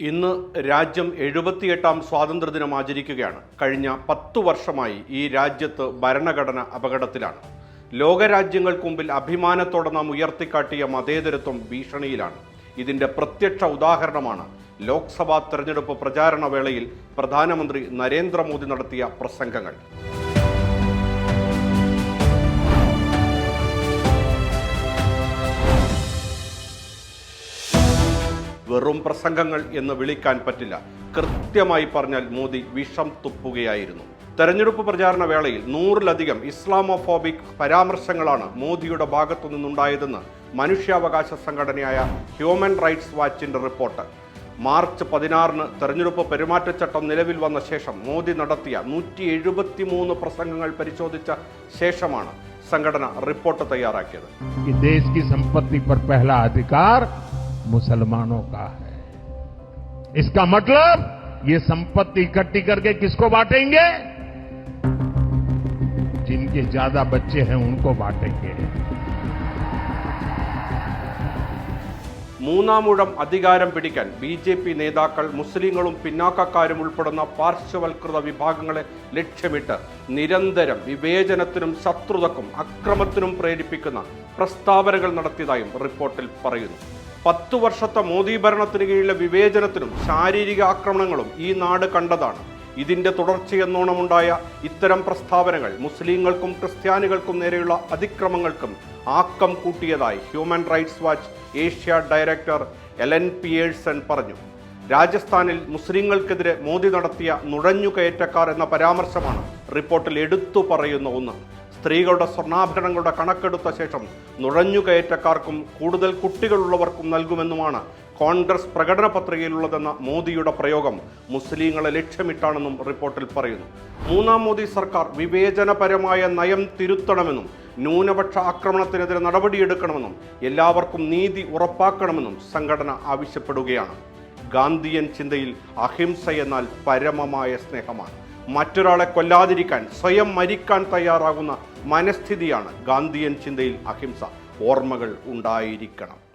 ഇന്ന് രാജ്യം എഴുപത്തിയെട്ടാം സ്വാതന്ത്ര്യദിനം ആചരിക്കുകയാണ്. കഴിഞ്ഞ പത്തു വർഷമായി ഈ രാജ്യത്ത് ഭരണഘടന അപകടത്തിലാണ്. ലോകരാജ്യങ്ങൾക്ക് മുമ്പിൽ അഭിമാനത്തോടെ നാം ഉയർത്തിക്കാട്ടിയ മതേതരത്വം ഭീഷണിയിലാണ്. ഇതിന്റെ പ്രത്യക്ഷ ഉദാഹരണമാണ് ലോക്സഭാ തെരഞ്ഞെടുപ്പ് പ്രചാരണ വേളയിൽ പ്രധാനമന്ത്രി നരേന്ദ്രമോദി നടത്തിയ പ്രസംഗങ്ങൾ. വെറും പ്രസംഗങ്ങൾ എന്ന് വിളിക്കാൻ പറ്റില്ല. കൃത്യമായി പറഞ്ഞാൽ മോദി വിഷം തുപ്പുകയായിരുന്നു. തെരഞ്ഞെടുപ്പ് പ്രചാരണ വേളയിൽ നൂറിലധികം ഇസ്ലാമോഫോബിക് പരാമർശങ്ങളാണ് മോദിയുടെ ഭാഗത്തു നിന്നുണ്ടായതെന്ന് മനുഷ്യാവകാശ സംഘടനയായ ഹ്യൂമൻ റൈറ്റ്സ് വാച്ചിന്റെ റിപ്പോർട്ട്. മാർച്ച് പതിനാറിന് തെരഞ്ഞെടുപ്പ് പെരുമാറ്റച്ചട്ടം നിലവിൽ വന്ന ശേഷം മോദി നടത്തിയ നൂറ്റി എഴുപത്തിമൂന്ന് പ്രസംഗങ്ങൾ പരിശോധിച്ച ശേഷമാണ് സംഘടന റിപ്പോർട്ട് തയ്യാറാക്കിയത്. कि देश की संपत्ति पर पहला अधिकार मुसलमानों का है इसका मतलब ये संपत्ति इकट्ठी करके किसको बांटेंगे जिनके ज्यादा बच्चे हैं उनको बांटेंगे മൂന്നാമൂഴം അധികാരം പിടിക്കാൻ ബി ജെ പി നേതാക്കൾ മുസ്ലിങ്ങളും പിന്നാക്കക്കാരും ഉൾപ്പെടുന്ന പാർശ്വവൽകൃത വിഭാഗങ്ങളെ ലക്ഷ്യമിട്ട് നിരന്തരം വിവേചനത്തിനും ശത്രുതക്കും അക്രമത്തിനും പ്രേരിപ്പിക്കുന്ന പ്രസ്താവനകൾ നടത്തിയതായും റിപ്പോർട്ടിൽ പറയുന്നു പത്തു വർഷത്തെ മോദി ഭരണത്തിന് കീഴിലെ വിവേചനത്തിനും ശാരീരിക ആക്രമണങ്ങളും ഈ നാട് കണ്ടതാണ്. ഇതിന്റെ തുടർച്ചയെന്നോണമുണ്ടായ ഇത്തരം പ്രസ്താവനകൾ മുസ്ലിങ്ങൾക്കും ക്രിസ്ത്യാനികൾക്കും നേരെയുള്ള അതിക്രമങ്ങൾക്കും ആക്കം കൂട്ടിയതായി human rights watch Asia director Elaine Pearson പറഞ്ഞു. രാജസ്ഥാനിൽ മുസ്ലിങ്ങൾക്കെതിരെ മോദി നടത്തിയ നുഴഞ്ഞുകയറ്റക്കാർ എന്ന പരാമർശമാണ് റിപ്പോർട്ടിൽ എടുത്തു പറയുന്ന ഒന്ന്. സ്ത്രീകളുടെ സ്വർണാഭരണങ്ങളുടെ കണക്കെടുത്ത ശേഷം നുഴഞ്ഞുകയറ്റക്കാർക്കും കൂടുതൽ കുട്ടികളുള്ളവർക്കും നൽകുമെന്നുമാണ് കോൺഗ്രസ് പ്രകടന പത്രികയിലുള്ളതെന്ന മോദിയുടെ പ്രയോഗം മുസ്ലിങ്ങളെ ലക്ഷ്യമിട്ടാണെന്നും റിപ്പോർട്ടിൽ പറയുന്നു. മൂന്നാം മോദി സർക്കാർ വിവേചനപരമായ നയം തിരുത്തണമെന്നും ന്യൂനപക്ഷ ആക്രമണത്തിനെതിരെ നടപടിയെടുക്കണമെന്നും എല്ലാവർക്കും നീതി ഉറപ്പാക്കണമെന്നും സംഘടന ആവശ്യപ്പെടുകയാണ്. ഗാന്ധിയൻ ചിന്തയിൽ അഹിംസ എന്നാൽ പരമമായ സ്നേഹമാണ്. മറ്റൊരാളെ കൊല്ലാതിരിക്കാൻ സ്വയം മരിക്കാൻ തയ്യാറാകുന്ന മനസ്ഥിതിയാണ് ഗാന്ധിയൻ ചിന്തയിൽ അഹിംസ. ഓർമ്മകൾ ഉണ്ടായിരിക്കണം.